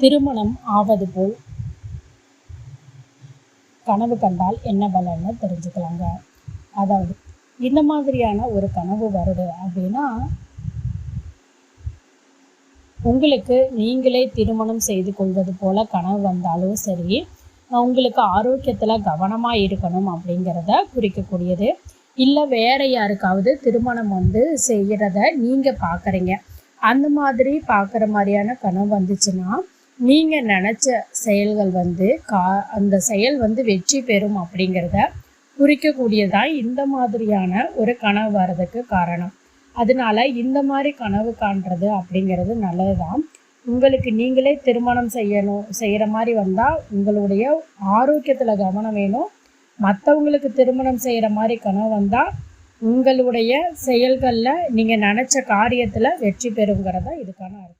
திருமணம் ஆவது போல். கனவு கண்டால் என்ன பலன்னு தெரிஞ்சுக்கலாங்க. அதாவது இந்த மாதிரியான ஒரு கனவு வருது அப்படின்னா உங்களுக்கு நீங்களே திருமணம் செய்து கொள்வது போல கனவு வந்தாலும் சரி உங்களுக்கு ஆரோக்கியத்தில் கவனமாக இருக்கணும் அப்படிங்கிறத குறிக்கக்கூடியது. இல்லை வேற யாருக்காவது திருமணம் வந்து செய்கிறத நீங்கள் பார்க்குறீங்க அந்த மாதிரி பார்க்குற மாதிரியான கனவு வந்துச்சுன்னா நீங்கள் நினச்ச செயல்கள் வந்து கா அந்த செயல் வந்து வெற்றி பெறும் அப்படிங்கிறத குறிக்கக்கூடியதான் இந்த மாதிரியான ஒரு கனவு வர்றதுக்கு காரணம். அதனால இந்த மாதிரி கனவு காண்றது அப்படிங்கிறது நல்லது தான் உங்களுக்கு நீங்களே திருமணம் செய்யணும் செய்கிற மாதிரி வந்தால் உங்களுடைய ஆரோக்கியத்தில் கவனம் வேணும். மற்றவங்களுக்கு திருமணம் செய்கிற மாதிரி கனவு வந்தால் உங்களுடைய செயல்களில் நீங்கள் நினச்ச காரியத்தில் வெற்றி பெறுங்கிறதா இதுக்கான அர்த்தம்.